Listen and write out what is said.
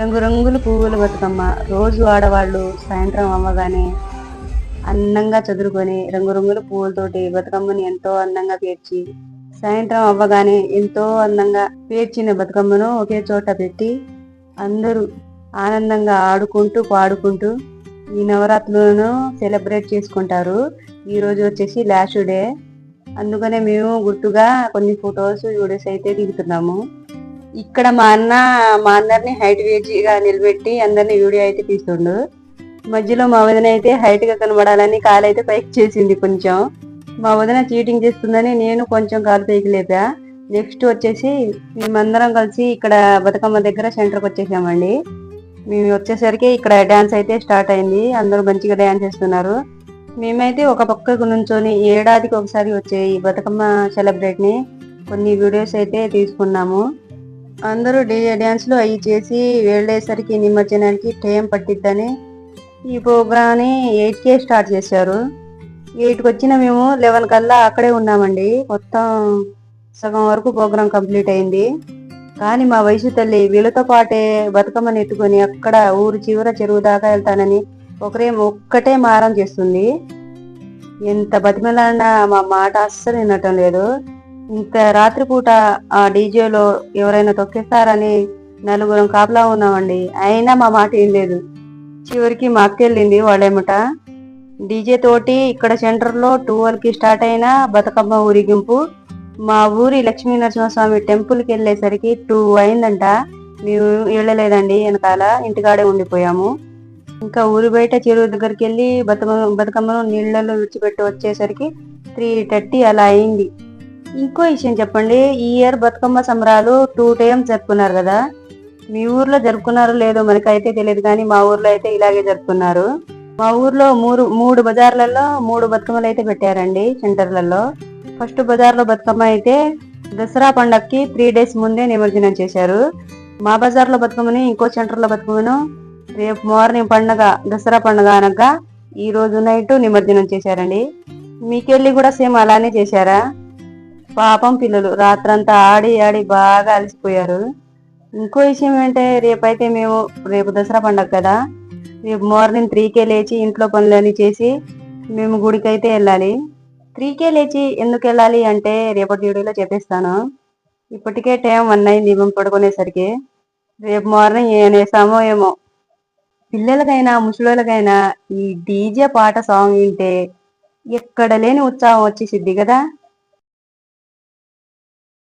రంగురంగుల పువ్వుల బతుకమ్మ. రోజు ఆడవాళ్ళు సాయంత్రం అవ్వగానే అందంగా చదురుకొని రంగురంగుల పువ్వులతోటి బతుకమ్మని ఎంతో అందంగా పేర్చి సాయంత్రం అవ్వగానే ఎంతో అందంగా పేర్చిన బతుకమ్మను ఒకే చోట పెట్టి అందరూ ఆనందంగా ఆడుకుంటూ పాడుకుంటూ ఈ నవరాత్రులను సెలబ్రేట్ చేసుకుంటారు. ఈరోజు వచ్చేసి లాస్ట్ డే. అందుకనే మేము గుర్తుగా కొన్ని ఫొటోస్ వీడియోస్ అయితే దిగుతున్నాము. ఇక్కడ మా అన్న మా అందరిని హైట్ వేజీగా నిలబెట్టి అందరిని వీడియో అయితే తీస్తుండు. మధ్యలో మా వదిన అయితే హైట్గా కనబడాలని కాలు అయితే పైకి చేసింది కొంచెం. మా వదిన చీటింగ్ చేస్తుందని నేను కొంచెం కాలు పైకి లేపా. నెక్స్ట్ వచ్చేసి మేమందరం కలిసి ఇక్కడ బతుకమ్మ దగ్గర సెంటర్కి వచ్చేసామండి. మేము వచ్చేసరికి ఇక్కడ డ్యాన్స్ అయితే స్టార్ట్ అయింది. అందరూ మంచిగా డ్యాన్స్ చేస్తున్నారు. మేమైతే ఒక పక్కకు నుంచొని ఏడాదికి ఒకసారి వచ్చే ఈ బతుకమ్మ సెలబ్రేట్ని కొన్ని వీడియోస్ అయితే తీసుకున్నాము. అందరూ డీజే డ్యాన్స్లు అవి చేసి వెళ్ళేసరికి నిమజ్జనానికి టైం పట్టిద్దని ఈ ప్రోగ్రామ్ని ఎయిట్కే స్టార్ట్ చేశారు. ఎయిట్కి వచ్చిన మేము లెవెన్ కల్లా అక్కడే ఉన్నామండి. మొత్తం సగం వరకు ప్రోగ్రామ్ కంప్లీట్ అయింది. కానీ మా వయసు తల్లి వీళ్ళతో పాటే బతుకమ్మని ఎత్తుకొని అక్కడ ఊరు చివర చెరువు దాకా వెళ్తానని ఒకరేం ఒక్కటే మారం చేస్తుంది. ఎంత బతిమలాడినా మా మాట అస్సలు వినటం లేదు. ఇంత రాత్రిపూట ఆ డీజేలో ఎవరైనా తొక్కేస్తారని నలుగురం కాపలా ఉన్నామండి. అయినా మా మాట ఏం లేదు. చివరికి మా అక్కెళ్ళింది వాళ్ళేమట డీజే తోటి ఇక్కడ సెంటర్లో కి స్టార్ట్ అయిన బతుకమ్మ ఊరిగింపు మా ఊరి లక్ష్మీ నరసింహస్వామి టెంపుల్కి వెళ్ళేసరికి టూ అయిందంట. మేము వెళ్ళలేదండి వెనకాల ఇంటికాడే ఉండిపోయాము. ఇంకా ఊరి బయట చెరువు దగ్గరికి వెళ్ళి బతుకమ్మ బతుకమ్మను నీళ్ళలో విడిచిపెట్టి వచ్చేసరికి త్రీ థర్టీ అలా అయింది. ఇంకో విషయం చెప్పండి. ఈ ఇయర్ బతుకమ్మ సంబరాలు టూ టైమ్స్ జరుపుకున్నారు కదా? మీ ఊర్లో జరుపుకున్నారో లేదో మనకైతే తెలియదు కానీ మా ఊర్లో అయితే ఇలాగే జరుపుకున్నారు. మా ఊర్లో మూడు మూడు బజార్లలో మూడు బతుకమ్మలు అయితే పెట్టారండి సెంటర్లలో. ఫస్ట్ బజార్లో బతుకమ్మ అయితే దసరా పండక్కి త్రీ డేస్ ముందే నిమజ్జనం చేశారు. మా బజార్లో బతుకమ్మని ఇంకో సెంటర్లో బతుకమ్మను రేపు మార్నింగ్ పండగ దసరా పండగ అనగా ఈ రోజు నైట్ నిమజ్జనం చేశారండి. మీకెళ్ళి కూడా సేమ్ అలానే చేశారా? పాపం పిల్లలు రాత్రంతా ఆడి ఆడి బాగా అలసిపోయారు. ఇంకో విషయం ఏంటంటే రేపైతే మేము రేపు దసరా పండగ కదా రేపు మార్నింగ్ త్రీకే లేచి ఇంట్లో పనులన్నీ చేసి మేము గుడికి అయితే వెళ్ళాలి త్రీకే లేచి ఎందుకు వెళ్ళాలి అంటే రేపటి వీడియోలో చెప్పేస్తాను. ఇప్పటికే టైం వన్ అయింది మేము పడుకునేసరికి. రేపు మార్నింగ్ ఏం వేసామో ఏమో. పిల్లలకైనా ముసలోళ్ళకైనా ఈ డీజే పాట సాంగ్ వింటే ఎక్కడ లేని ఉత్సాహం వచ్చేసిద్ది కదా?